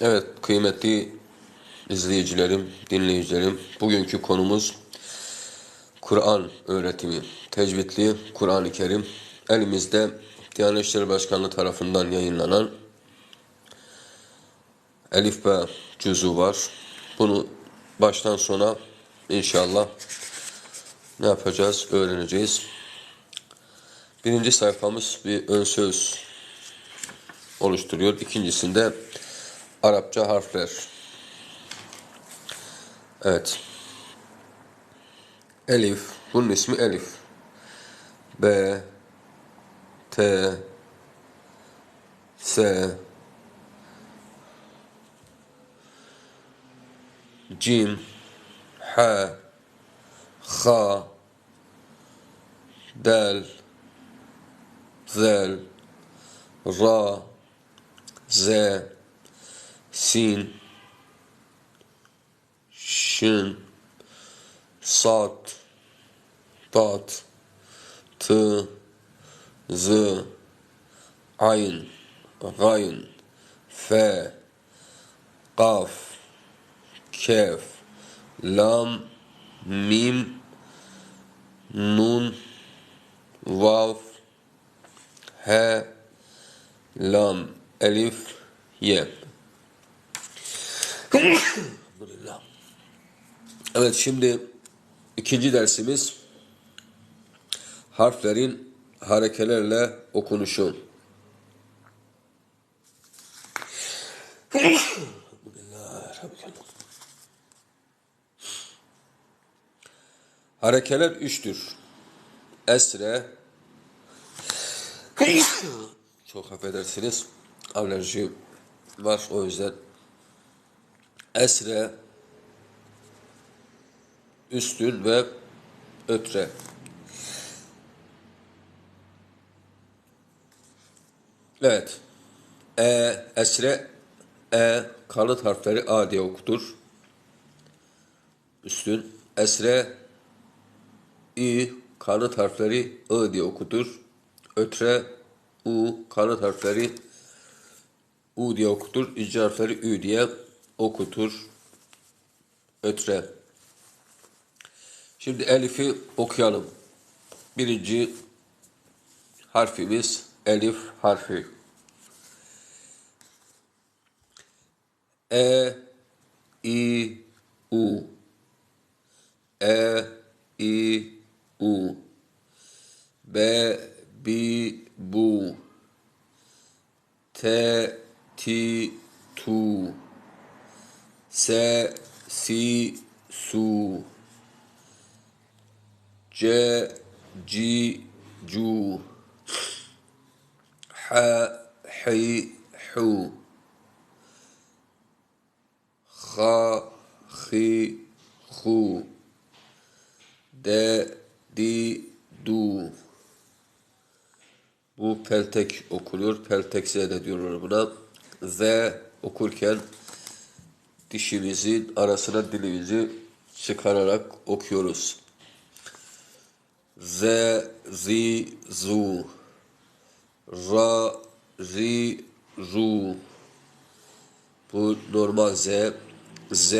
Evet kıymetli izleyicilerim, dinleyicilerim. Bugünkü konumuz Kur'an öğretimi. Tecvidli Kur'an-ı Kerim. Elimizde Diyanet İşleri Başkanlığı tarafından yayınlanan Elif B cüzü var. Bunu baştan sona inşallah ne yapacağız? Öğreneceğiz. Birinci sayfamız bir ön söz oluşturuyor. İkincisinde Arapça harfler. Evet. Elif. Bunun ismi Elif. B. T. S. Cim H. H. Del. Zel. Ra. Z Sin Şin Sat Tat T Z Ayn Gayn F Kaf Kef Lam Mim Nun Vav H Lam Elif Ye Evet şimdi ikinci dersimiz harflerin harekelerle okunuşu. Harekeler üçtür. Esre çok affedersiniz alerji var o yüzden esre üstün ve ötre. Evet. E, esre, e, kalıt harfleri A diye okutur. Üstün. Esre, İ, kalıt harfleri I diye okutur. Ötre, U, kalıt harfleri U diye okutur. İcra harfleri Ü diye okutur. Ötre. Şimdi Elif'i okuyalım. Birinci harfimiz Elif harfi. E, I, U. E, I, U. B, Bi, Bu. T, Ti, Tu. Se, Si, Su. C, Ci, Cu. H, Hi, Hu. Ha, Hi, Hu. De, Di, Du. Bu peltek okunuyor. Peltek Z de diyorlar buna. Z okurken dişimizin arasına dilimizi çıkararak okuyoruz. Z, zi, zu. Ra, ri, ru. Bu normal Z. Z,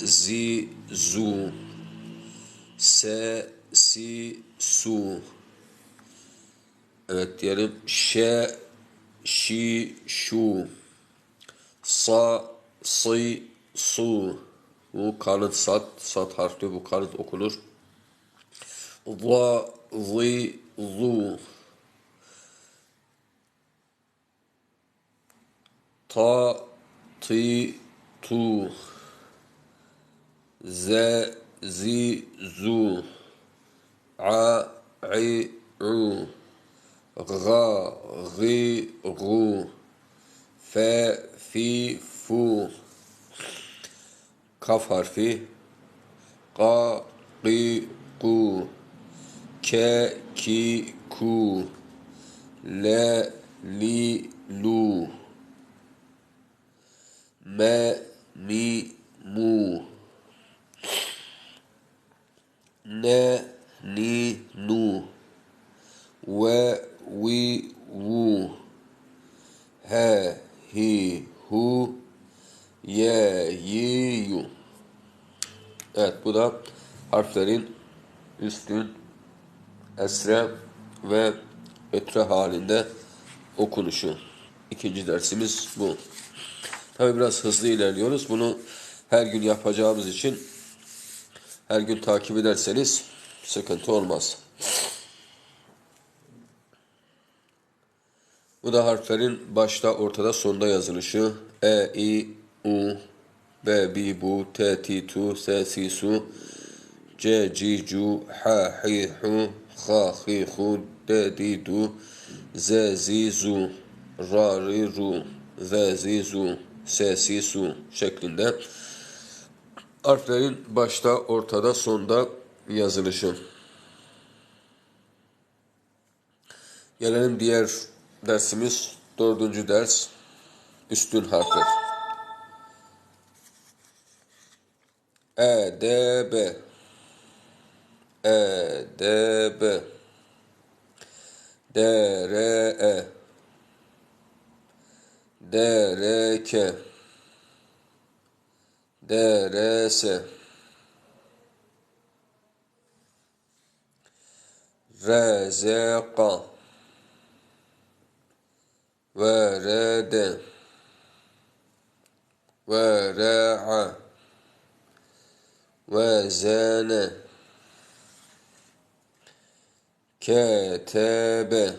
zi, zu. Se, si, su. Evet diyelim. Şe, şi, şu. Sa, si, su. Bu kanıt sat. Sat harfi bu kanıt okunur. Va, zi, zu. Ta, ti, tu. Z, zi, zu. A, i, u. Ga, gi, gu. Fe, fi, fu. Kaf harfi. Ka, ki, ku. Ke, ki, ku. Le, li, lu. Me, mi, mu. Ne, ni, nu. Ve, wi, wu. He, hi, hu. ye, yi, yu. Evet bu da harflerin üstün, esre ve ötre halinde okunuşu. İkinci dersimiz bu. Tabi biraz hızlı ilerliyoruz. Bunu her gün yapacağımız için her gün takip ederseniz sıkıntı olmaz. Bu da harflerin başta, ortada, sonda yazılışı. E, I, U, B, B, Bu, T, T, Tu, S, Si, Su, C, C, Cu, H, Hi, Hu, H, Hi, Hu, D, Di, Du, Z, Zi, Zu, Ra, Ri, Ru, Z, Zi, Zu, S, Si, Su şeklinde harflerin başta, ortada, sonda yazılışı. Gelelim diğer dersimiz, dördüncü ders, üstün harfler. E, D, B. آداب دراء درك درس رزق ورد ورع وزن Ketebe.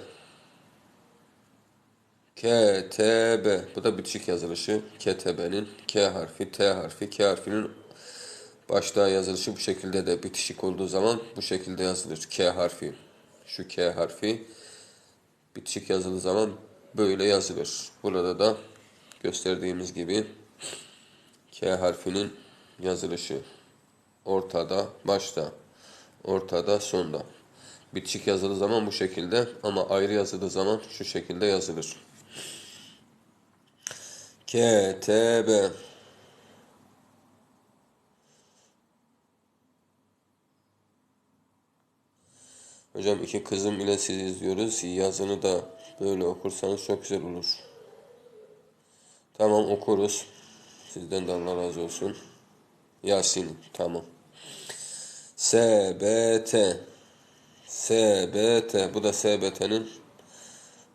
Ketebe. Bu da bitişik yazılışı. Ketebenin K harfi, T harfi, K harfinin başta yazılışı bu şekilde de bitişik olduğu zaman bu şekilde yazılır. K harfi. Şu K harfi bitişik yazılı zaman böyle yazılır. Burada da gösterdiğimiz gibi K harfinin yazılışı ortada, başta, ortada, sonda. Bitişik yazıldığı zaman bu şekilde ama ayrı yazıldığı zaman şu şekilde yazılır. Ketebe Hocam iki kızım ile sizi izliyoruz. Yazını da böyle okursanız çok güzel olur. Tamam okuruz. Sizden de Allah razı olsun. Yasin tamam. SBT SBT bu da SBT'nin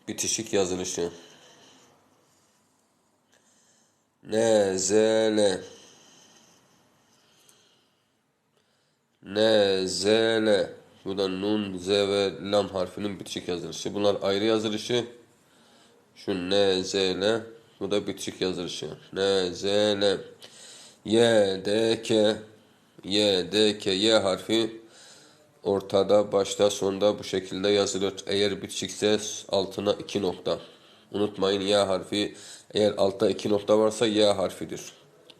bitişik yazılışı. Nezele Nezele bu da nun, z ve lam harfinin bitişik yazılışı. Bunlar ayrı yazılışı. Şu n, z, l. Bu da bitişik yazılışı. N, z, l. Y, d, k. Y, d, k. Y harfi ortada, başta, sonda bu şekilde yazılır. Eğer bitişikse altına iki nokta. Unutmayın Y harfi eğer altta iki nokta varsa Y harfidir.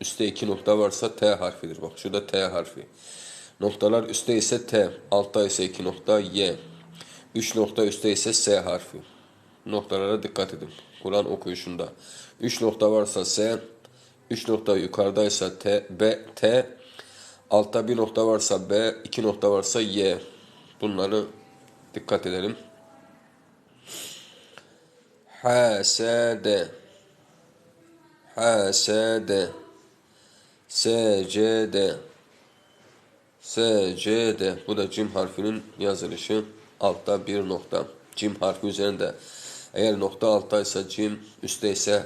Üste iki nokta varsa T harfidir. Bak şurada T harfi. Noktalar üstte ise T, altta ise iki nokta Y. Üç nokta üstte ise S harfi. Noktalara dikkat edin. Kur'an okuyuşunda. Üç nokta varsa S, üç nokta yukarıdaysa T, B, T, altta bir nokta varsa B, iki nokta varsa Y. Bunları dikkat edelim. Hasede Hasede Secde S, C, D. Bu da cim harfinin yazılışı. Altta bir nokta. Cim harfi üzerinde. Eğer nokta alttaysa cim, üstte ise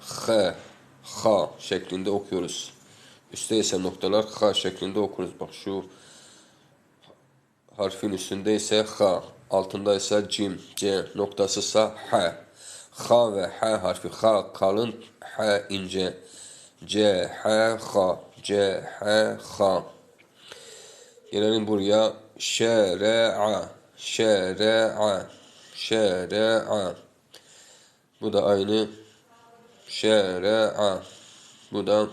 H, H şeklinde okuyoruz. Üstte ise noktalar H şeklinde okuruz. Bak şu harfin üstünde ise H, altında ise cim, C, noktası ise H. H ve H harfi. H kalın, H ince. C, H, H. C, H, H. Gelelim buraya. Şere'a. Şere'a. Şere'a. Bu da aynı. Şere'a. Bu da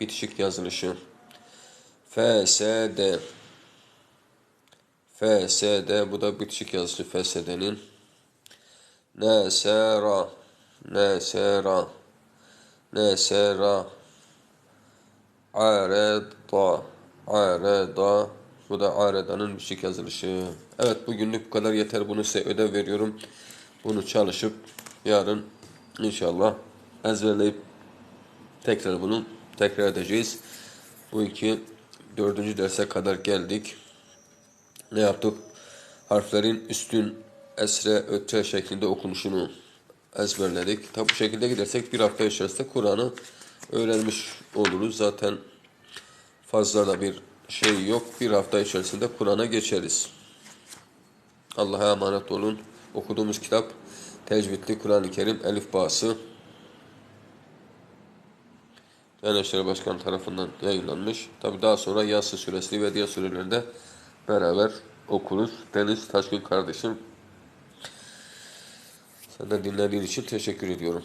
bitişik yazılışı. Fesede. Fesede. Bu da bitişik yazılışı fesedenin. Nesera. Nesera. Nesera. Areda. Areda. Bu da Areda'nın bitişik yazılışı. Evet bugünlük bu kadar yeter. Bunu size ödev veriyorum. Bunu çalışıp yarın inşallah ezberleyip tekrar bunu tekrar edeceğiz. Bu iki dördüncü derse kadar geldik. Ne yaptık? Harflerin üstün, esre, ötre şeklinde okunuşunu ezberledik. Tabi bu şekilde gidersek bir hafta içerisinde Kur'an'ı öğrenmiş oluruz. Zaten fazla da bir şey yok. Bir hafta içerisinde Kur'an'a geçeriz. Allah'a emanet olun. Okuduğumuz kitap Tecvidli Kur'an-ı Kerim Elif Bağısı. İşleri Başkanı tarafından yayınlanmış. Tabi daha sonra Yasin Suresi ve diğer surelerde beraber okuruz. Deniz Taşkın kardeşim. Sen de dinlediğin için teşekkür ediyorum.